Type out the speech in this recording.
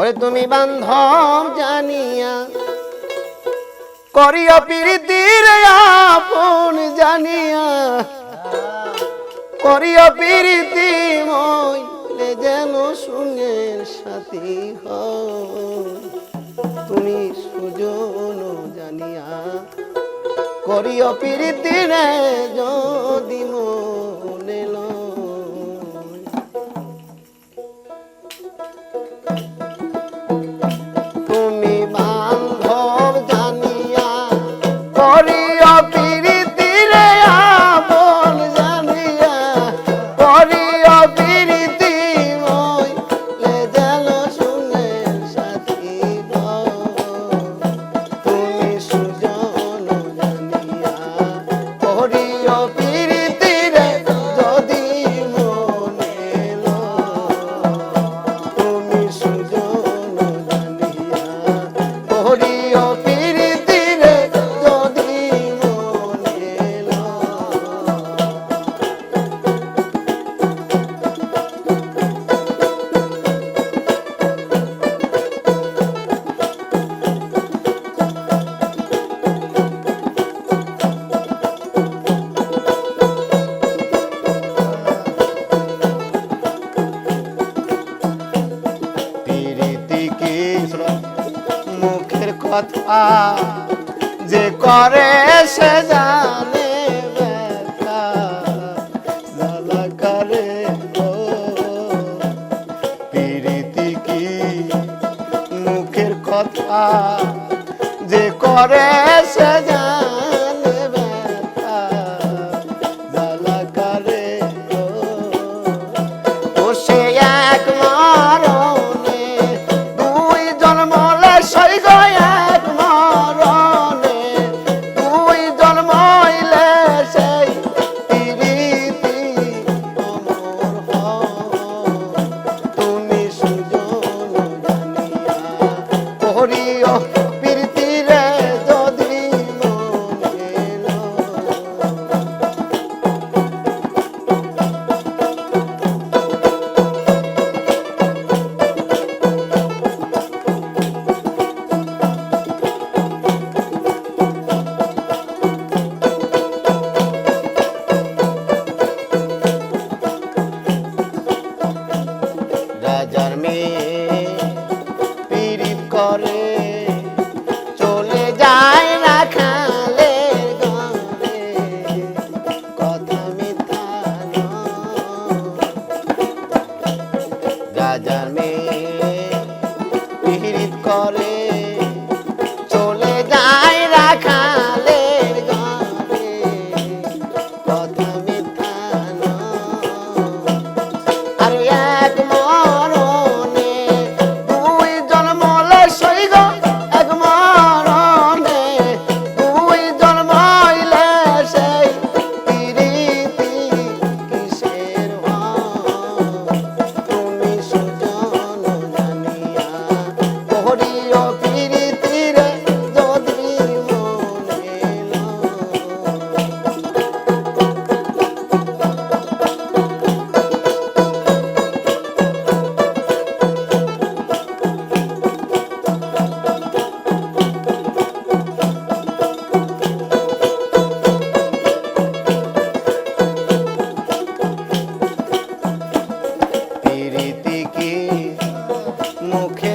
ওরে তুমি বান্ধব জানিয়া, করিয়া প্রীতির আপন জানিয়া, করিয়া প্রীতি মইলে যেন সুঙ্গের সাথী হ তুমি সুজন জানিয়া, করিয়া প্রীতি রে যদি মই শ্রীকৃষ্ণ মুখের কথা যে করে সে জানে করে প্রীতি মুখের কথা যে করে সে